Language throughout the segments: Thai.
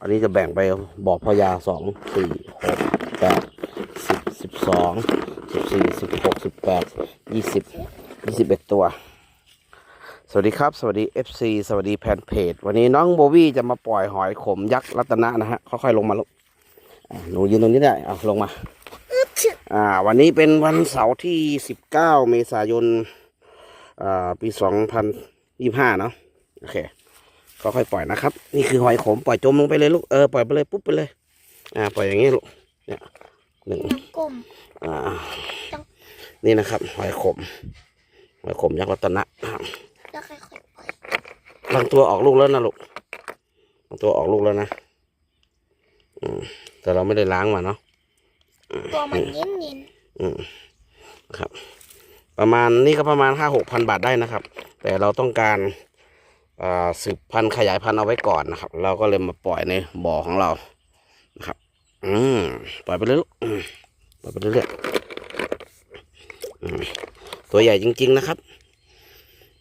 อันนี้จะแบ่งไปบ่อพญาสองสี่หกแปดสิบสิบสองสิบสี่สิบหกสิบแปดยี่สิบยี่สิบเอ็ดตัว สวัสดีครับ สวัสดี FC สวัสดีแฟนเพจ วันนี้น้องโบวี่จะมาปล่อยหอยขมยักษ์รัตนะนะฮะ ค่อยๆลงมาลูกหนูยืนตรงนี้ได้เอาลงมา อ่า วันนี้เป็นวันเสาร์ที่19เก้าเมษายน อ่า ปี2025เนาะ โอเค ค่อยปล่อยนะครับ นี่คือหอยขมปล่อยจมลงไปเลยลูก เออปล่อยไปเลยปุ๊บไปเลย อ่า ปล่อยอย่างงี้ลูก เนี่ยหนึ่งน้ำกลมอ่า นี่นะครับ หอยขม หอยขมยักษ์รัตนะนะครับแล้วค่อยๆปล่อยบางตัวออกลูกแล้วนะลูกบางตัวออกลูกแล้วนะ อืม แต่เราไม่ได้ล้างมาเนาะตัวมันเน้นอืม ครับ ประมาณนี่ก็ประมาณห้าหกพันบาทได้นะครับ แต่เราต้องการอ่า สืบพันธุ์ขยายพันธุ์เอาไว้ก่อนนะครับ เราก็เลยมาปล่อยในบ่อของเรานะครับ อืมปล่อยไปเลยลูกอืมปล่อยไปเรื่อยๆตัวใหญ่จริง ๆนะครับ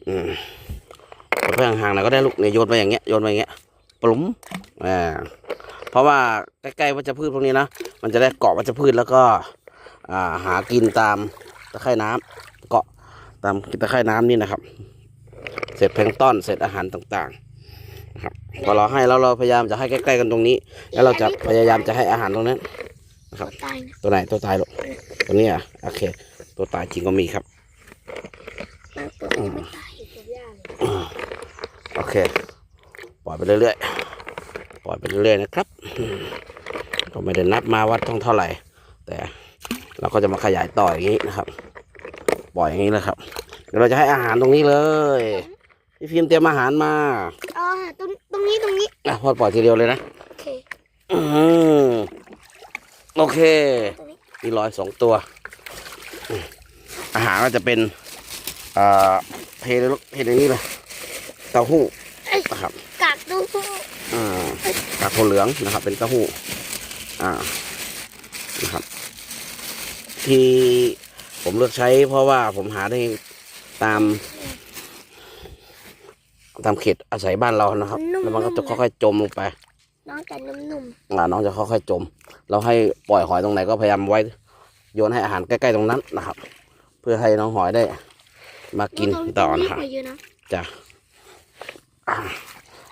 อืมปล่อยไปห่างๆหน่อยก็ได้ลูกเนี่ยโยนไปอย่างเงี้ยโยนไปอย่างเงี้ยปลุ๋มอ่าเพราะว่าใกล้ๆวัชพืชพวกนี้นะมันจะได้เกาะวัชพืชแล้วก็ อ่าหากินตามตะไคร่น้ำเกาะตามตะไคร่น้ำนี่นะครับ ษแพลงก์ต้อนเศษอาหารต่างๆนะครับพอเราให้แล้วเราพยายามจะให้ใกล้ๆกันตรงนี้ แล้วเราจะพยายามจะให้อาหารตรงนั้นๆตัวตายนะตัวไหนตัวตายหรอกตัวนี้อะโอเค ตัวตายจริงก็มีครับบางตัวยังไม่ตายโอเค ปล่อยไปเรื่อยๆปล่อยไปเรื่อยๆนะครับอืมก็ไม่ได้นับมาวัดต้องเท่าไหร่ แต่เราก็จะมาขยายต่ออย่างนี้นะครับ ปล่อยอย่างนี้เลยครับเดี๋ยวเราจะให้อาหารตรงนี้เลย พี่ฟิล์มเตรียมอาหารมาอ๋อตรงตรงนี้ตรงนี้อะพอปล่อยทีเดียวเลยนะโอเคอืมโอเคตรงนี้มีรอยสองตัวอืมอาหารก็จะเป็นอ่าเพลเลยลูกเพลในนี้เลยเต้าหู้เอ้ยนะครับกากดูพวกอ่ากากถั่วเหลืองนะครับ เป็นเต้าหู้อ่านะครับที่ผมเลือกใช้เพราะว่าผมหาได้ตาม ตามเขตอาศัยบ้านเรานะครับ แล้วมันก็จะค่อยๆจมลงไป น้องจะนุ่มอ่าน้องจะค่อยๆจม เราให้ปล่อยหอยตรงไหนก็พยายามไว้ โยนให้อาหารใกล้ๆตรงนั้นนะครับ เพื่อให้น้องหอยได้ มาๆกินตรงต่อตรงนะครับปล่อยเยอะนะจ้ะอ่า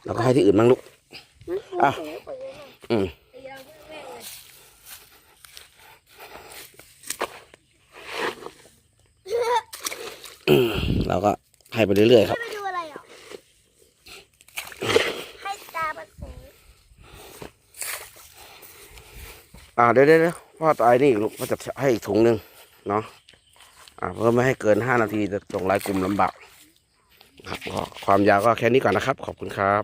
แล้วก็ให้ที่อื่นบ้างลูกอะปล่อยเยอะนะอืมเราก็ให้ไปเรื่อยๆครับให้ไปดูอะไรอะให้ตาบัดสี อ่าเดี๋ยวเดี๋ยวพ่อตายนี่กลูกก็จะให้อีกถุงหนึ่งเนาะอ่าเพื่อไม่ให้เกินห้านาทีจะตรงรายกลุ่มลำบากครับก็ความยาวก็แค่นี้ก่อนนะครับ ขอบคุณครับ